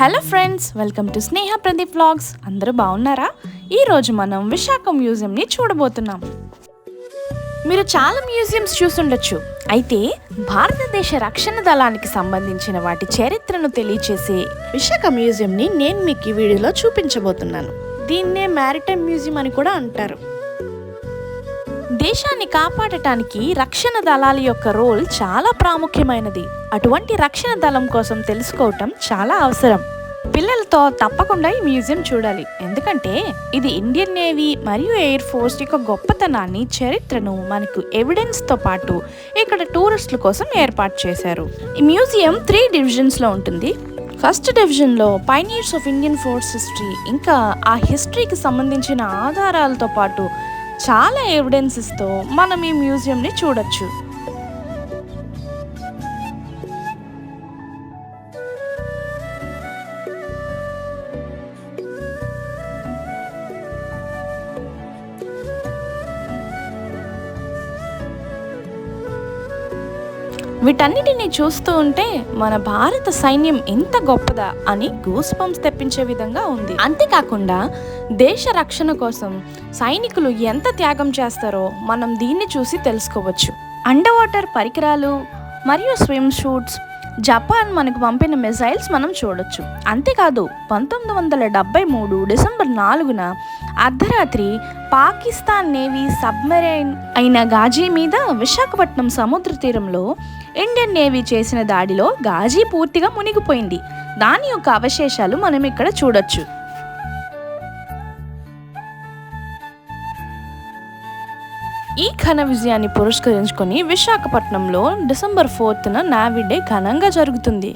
Hello friends welcome to Sneha Pradeep vlogs. అందరూ బాగున్నారా? ఈరోజు మనం విశాఖ మ్యూజియంని చూడబోతున్నాం. మీరు చాలా మ్యూజియంస్ చూసుండొచ్చు. అయితే భారతదేశ రక్షణ దళానికి సంబంధించిన వాటి చరిత్రను తెలియచేసే విశాఖ మ్యూజియంని నేను మీకు ఈ వీడియోలో చూపించబోతున్నాను. దీన్నే మ్యారిటైమ్ మ్యూజియం అని కూడా అంటారు. దేశాన్ని కాపాడటానికి రక్షణ దళాల యొక్క రోల్ చాలా ప్రాముఖ్యమైనది. అటువంటి రక్షణ దళం కోసం తెలుసుకోవటం చాలా అవసరం. పిల్లలతో తప్పకుండా ఈ మ్యూజియం చూడాలి. ఎందుకంటే ఇది ఇండియన్ నేవీ మరియు ఎయిర్ ఫోర్స్ యొక్క గొప్పతనాన్ని చరిత్రను మనకు ఎవిడెన్స్తో పాటు ఇక్కడ టూరిస్టుల కోసం ఏర్పాటు చేశారు. ఈ మ్యూజియం త్రీ డివిజన్స్లో ఉంటుంది. ఫస్ట్ డివిజన్లో pioneers of Indian force history ఇంకా ఆ హిస్టరీకి సంబంధించిన ఆధారాలతో పాటు చాలా ఎవిడెన్సెస్తో మనం ఈ మ్యూజియంని చూడొచ్చు. వీటన్నిటిని చూస్తూ ఉంటే మన భారత సైన్యం ఎంత గొప్పదా అని గూస్ పంప్స్ తెప్పించే విధంగా ఉంది. అంతేకాకుండా దేశ రక్షణ కోసం సైనికులు ఎంత త్యాగం చేస్తారో మనం దీన్ని చూసి తెలుసుకోవచ్చు. అండర్ వాటర్ పరికరాలు మరియు స్విమ్ షూట్స్ జపాన్ మనకు పంపిన మిసైల్స్ మనం చూడొచ్చు. అంతేకాదు పంతొమ్మిది వందల డెబ్బై మూడు డిసెంబర్ నాలుగున అర్ధరాత్రి పాకిస్తాన్ నేవీ సబ్మెరైన్ అయిన గాజీ మీద విశాఖపట్నం సముద్ర తీరంలో ఇండియన్ నేవీ చేసిన దాడిలో గాజీ పూర్తిగా మునిగిపోయింది. దాని యొక్క అవశేషాలు మనం ఇక్కడ చూడొచ్చు. ఈ ఘన విజయాన్ని పురస్కరించుకొని విశాఖపట్నంలో డిసెంబర్ ఫోర్త్న నావీ డే ఘనంగా జరుగుతుంది.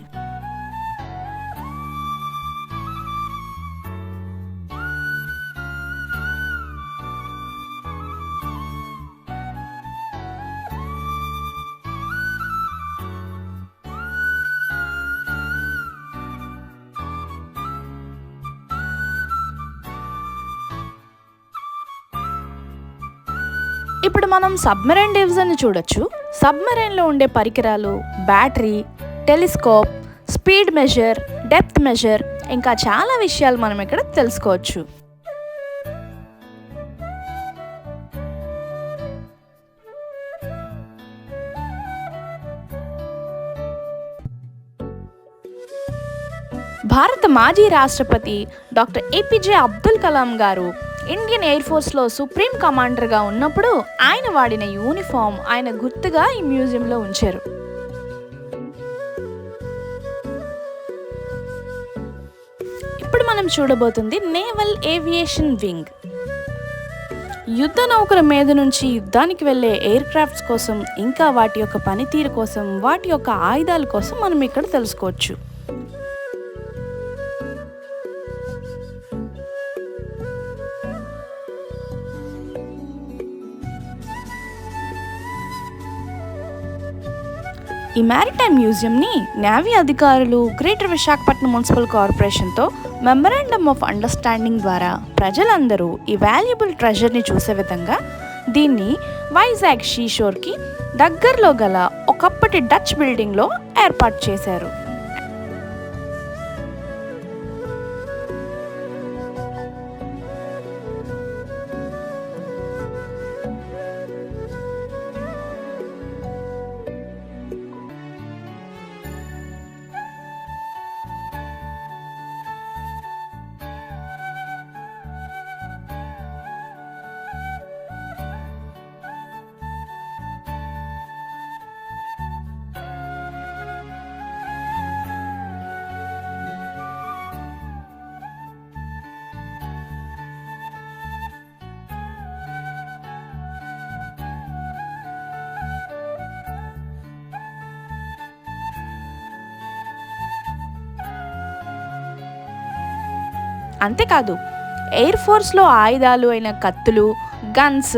ఇప్పుడు మనం సబ్మెరైన్ డివిజన్ చూడొచ్చు. సబ్మెరైన్లో ఉండే పరికరాలు battery telescope speed measure depth measure ఇంకా చాలా విషయాలు మనం ఇక్కడ తెలుసుకోవచ్చు. భారత మాజీ రాష్ట్రపతి doctor APJ Abdul Kalam garu Indian air ఫోర్స్లో supreme కమాండర్గా ఉన్నప్పుడు ఆయన వాడిన యూనిఫామ్ ఆయన గుర్తుగా ఈ మ్యూజియంలో ఉంచారు. ఇప్పుడు మనం చూడబోతుంది నేవల్ ఏవియేషన్ వింగ్. యుద్ధ నౌకల మీద నుంచి యుద్ధానికి వెళ్ళే ఎయిర్ క్రాఫ్ట్స్ కోసం ఇంకా వాటి యొక్క పనితీరు కోసం వాటి యొక్క ఆయుధాల కోసం మనం ఇక్కడ తెలుసుకోవచ్చు. ఈ మ్యారిటైమ్ మ్యూజియంని నేవీ అధికారులు గ్రేటర్ విశాఖపట్నం మున్సిపల్ కార్పొరేషన్తో మెమరాండమ్ ఆఫ్ అండర్స్టాండింగ్ ద్వారా ప్రజలందరూ ఈ వాల్యుబుల్ ట్రెజర్ని చూసే విధంగా దీన్ని వైజాగ్ షీషోర్కి దగ్గరలో గల ఒకప్పటి డచ్ బిల్డింగ్లో ఏర్పాటు చేశారు. అంతేకాదు ఎయిర్ ఫోర్స్లో ఆయుధాలు అయిన కత్తులు గన్స్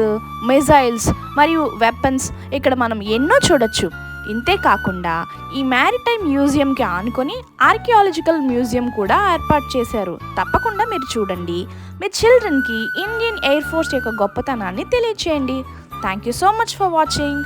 మిజైల్స్ మరియు వెపన్స్ ఇక్కడ మనం ఎన్నో చూడొచ్చు. ఇంతే కాకుండా ఈ మ్యారిటైమ్ మ్యూజియంకి ఆనుకొని ఆర్కియాలజికల్ మ్యూజియం కూడా ఏర్పాటు చేశారు. తప్పకుండా మీరు చూడండి. మీ చిల్డ్రన్కి ఇండియన్ ఎయిర్ ఫోర్స్ యొక్క గొప్పతనాన్ని తెలియచేయండి. Thank you so much for watching